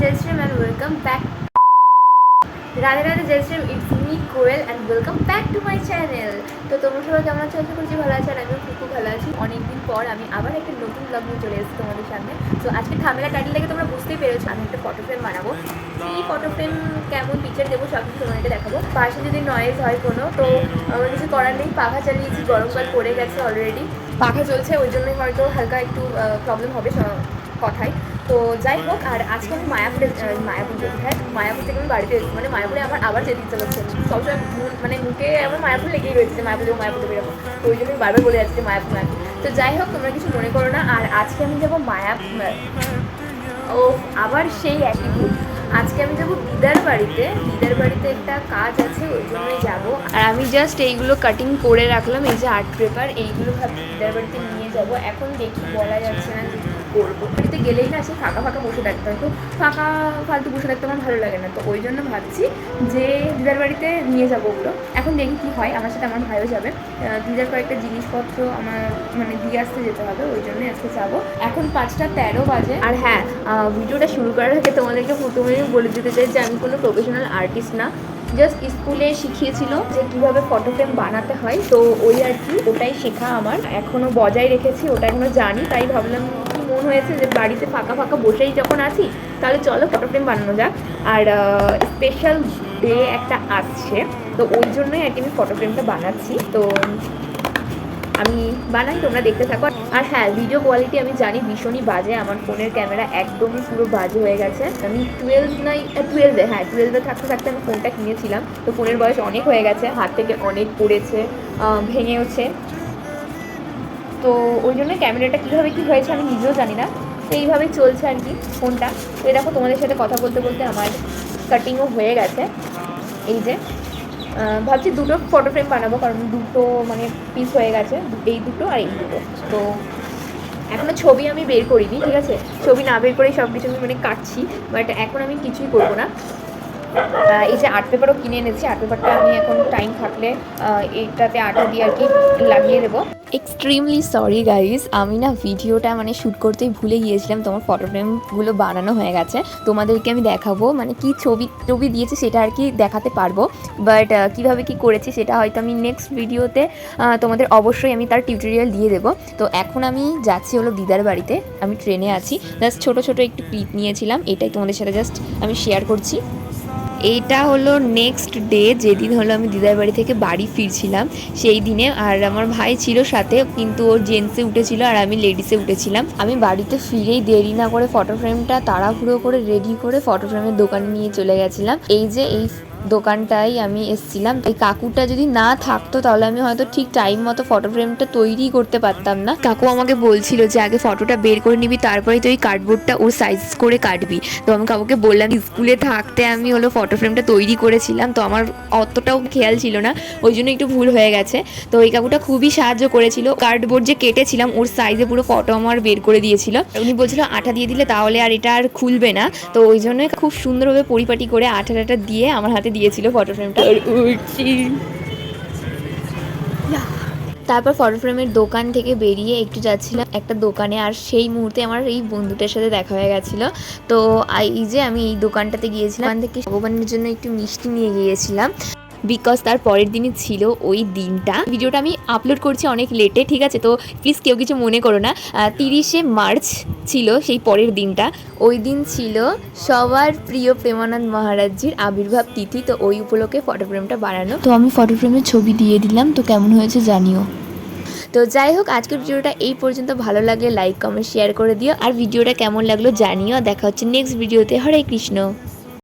Joy Shri M and welcome back Radhe Radhe, Joy Shri M it's me Koyel and welcome back to my channel তো তোমরা সবাই কেমন আছো? আশা করছি ভালো আছে, আর আমিও খুব ভালো আছি। অনেকদিন পর আমি আবার একটা নতুন ব্লগ নিয়ে চলে এসেছি তোমাদের সামনে। তো আজকে থামেলা টাইটেল থেকে তোমরা বুঝতেই পেরেছ, আমি একটা ফটো ফ্রেম বানাবো। এই ফটো ফ্রেম কেমন পিকচার দেবো সব কিছু তোমাদেরকে দেখাবো। পাশে যদি নয়েজ হয় কোনো, তো আমার কিছু করার নেই। পাখা চালিয়েছি গরমকাল পড়ে গেছে অলরেডি পাখা চলছে, ওই জন্যই হয়তো হালকা একটু প্রবলেম হবে কথায়। তো যাই হোক, আর আজকে আমি মায়াপুরে মায়াপুর যেতে হ্যাঁ মায়াপুর থেকে আমি বাড়িতে এসেছি। মানে মায়াপুরে আমার আবার যেতে ইচ্ছা করছে। সবসময় মানে মুখে আমার মায়াপুর লেগেই রয়েছে যে মায়াপুর যাব মায়াপুর যাব তো ওই জন্য বারবার বলে যাচ্ছি মায়াপুর মায়াপুর। তো যাই হোক, তোমরা কিছু মনে করো না। আর আজকে আমি যাব মায়াপুর। ও, আবার সেই একই ভুল আজকে আমি যাব দিদার বাড়িতে। দিদার বাড়িতে একটা কাজ আছে, ওই জন্যই যাব। আর আমি জাস্ট এইগুলো কাটিং করে রাখলাম, এই যে আর্ট পেপার এইগুলো ভাবছি দিদার বাড়িতে নিয়ে যাব। এখন দেখি, বলা যাচ্ছে না। করব বাড়িতে গেলেই না সে ফাঁকা ফাঁকা বসে থাকতে হয়। তো ফাঁকা ফালতু বসে থাকতে আমার ভালো লাগে না। তো ওই জন্য ভাবছি যে দিদার বাড়িতে নিয়ে যাব ওগুলো। এখন দেখি কী হয়। আমার সাথে আমার ভাইও যাবে। দিদার কয়েকটা জিনিসপত্র আমার মানে দিয়ে আসতে যেতে হবে। ওই জন্যই আজকে যাব। এখন পাঁচটা তেরো বাজে। আর হ্যাঁ ভিডিওটা শুরু করার আগে তোমাদেরকে প্রথমেই বলে দিতে চাই যে আমি কোনো প্রফেশনাল আর্টিস্ট না। জাস্ট স্কুলে শিখিয়েছিল যে কীভাবে ফটো ফ্রেম বানাতে হয়। তো ওই আর কি, ওটাই শেখা আমার। এখনও বজায় রেখেছি, ওটা এখনও জানি। তাই ভাবলাম মন হয়েছে যে বাড়িতে ফাঁকা ফাঁকা বসেই যখন আছি, তাহলে চলো ফটো ফ্রেম বানানো যাক। আর স্পেশাল ডে একটা আসছে, তো ওই জন্যই আর কি আমি ফটো ফ্রেমটা বানাচ্ছি। তো আমি বানাই, তোমরা দেখতে থাকো। আর হ্যাঁ ভিডিও কোয়ালিটি আমি জানি ভীষণই বাজে, আমার ফোনের ক্যামেরা একদমই পুরো বাজে হয়ে গেছে। আমি টুয়েলভ নাই টুয়েলভে হ্যাঁ টুয়েলভে থাকতে থাকতে আমি ফোনটা কিনেছিলাম। তো ফোনের বয়স অনেক হয়ে গেছে, হাত থেকে অনেক পড়েছে ভেঙেওছে। তো ওই জন্য ক্যামেরাটা কীভাবে কী হয়েছে আমি নিজেও জানি না। তো এইভাবেই চলছে আর কি ফোনটা। তো দেখো তোমাদের সাথে কথা বলতে বলতে আমার কাটিংও হয়ে গেছে। এই যে ভাবছি দুটো ফটো ফ্রেম বানাবো, কারণ দুটো মানে পিস হয়ে গেছে, এই দুটো আর এই দুটো। তো এখনও ছবি আমি বের করিনি, ঠিক আছে? ছবি না বের করেই সব কিছু আমি মানে কাটছি বাট এখন আমি কিছুই করব না। এই যে আর্ট পেপারও কিনে এনেছি। আর্ট পেপারটা আমি এখন টাইম থাকলে এইটাতে আটা দিয়ে আর কি লাগিয়ে দেবো। এক্সট্রিমলি সরি গাইজ আমি না ভিডিওটা মানে শ্যুট করতেই ভুলে গিয়েছিলাম। তোমার ফটো ফ্রেমগুলো বানানো হয়ে গেছে। তোমাদেরকে আমি দেখাবো। মানে কি ছবি টবি দিয়েছি সেটা আর কি দেখাতে পারব। বাট কীভাবে কি করেছি সেটা হয়তো আমি নেক্সট ভিডিওতে তোমাদের অবশ্যই আমি তার টিউটোরিয়াল দিয়ে দেবো। তো এখন আমি যাচ্ছি হলো দিদার বাড়িতে। আমি ট্রেনে আছি। জাস্ট ছোটো ছোটো একটু ক্লিপ নিয়েছিলাম। এটাই তোমাদের সাথে জাস্ট আমি শেয়ার করছি। এইটা হলো নেক্সট ডে যেদিন হলো আমি দিদার বাড়ি থেকে বাড়ি ফিরছিলাম, সেই দিনে। আর আমার ভাই ছিল সাথে, কিন্তু ওর জেন্টসে উঠেছিল আর আমি লেডিসে উঠেছিলাম। আমি বাড়িতে ফিরেই দেরি না করে ফটো ফ্রেমটা তাড়াহুড়ো করে রেডি করে ফটো ফ্রেমের দোকানে নিয়ে চলে গেছিলাম। এই যে, এই দোকানটাই আমি এসছিলাম। এই কাকুটা যদি না থাকতো, তাহলে আমি হয়তো ঠিক টাইম মতো ফটো ফ্রেমটা তৈরি করতে পারতাম না। কাকু আমাকে বলছিল যে, আগে ফটোটা বের করে নিবি, তারপরে তুই কার্ডবোর্ডটা ওর সাইজ করে কাটবি। তো আমি কাকুকে বললাম, স্কুলে থাকতে আমি হলো ফটো ফ্রেমটা তৈরি করেছিলাম, তো আমার অতটাও খেয়াল ছিল না, ওই জন্য একটু ভুল হয়ে গেছে। তো ওই কাকুটা খুবই সাহায্য করেছিল। কার্ডবোর্ড যে কেটেছিলাম, ওর সাইজে পুরো ফটো আমার বের করে দিয়েছিল। উনি বলছিল, আঠা দিয়ে দিলে তাহলে আর এটা আর খুলবে না। তো ওই জন্য খুব সুন্দরভাবে পরিপাটি করে আঠা টাটা দিয়ে আমার হাতে দিয়েছিল ফটো ফ্রেমটা আর উঠছি তারপর ফটো ফ্রেমের দোকান থেকে বেরিয়ে একটু যাচ্ছিলাম একটা দোকানে আর সেই মুহূর্তে আমার এই বন্ধুটার সাথে দেখা হয়ে গেছিল। তো এই যে আমি এই দোকানটাতে গিয়েছিলাম থেকে ভগবানের জন্য একটু মিষ্টি নিয়ে গিয়েছিলাম। বিকজ তার পরের দিনই ছিল ওই দিনটা। ভিডিওটা আমি আপলোড করছি অনেক লেটে ঠিক আছে? তো প্লিজ কেউ কিছু মনে করো না। তিরিশে মার্চ ছিল সেই পরের দিনটা। ওই দিন ছিল সবার প্রিয় প্রেমানন্দ মহারাজজির আবির্ভাব তিথি, তো ওই উপলক্ষে ফটো ফ্রেমটা তো আমি ফটো ফ্রেমের ছবি দিয়ে দিলাম, তো কেমন হয়েছে জানিও। তো যাই হোক, আজকের ভিডিওটা এই পর্যন্ত। ভালো লাগলে লাইক কমেন্ট শেয়ার করে দিও। আর ভিডিওটা কেমন লাগল জানিও। দেখা হচ্ছে নেক্সট ভিডিওতে হরে কৃষ্ণ।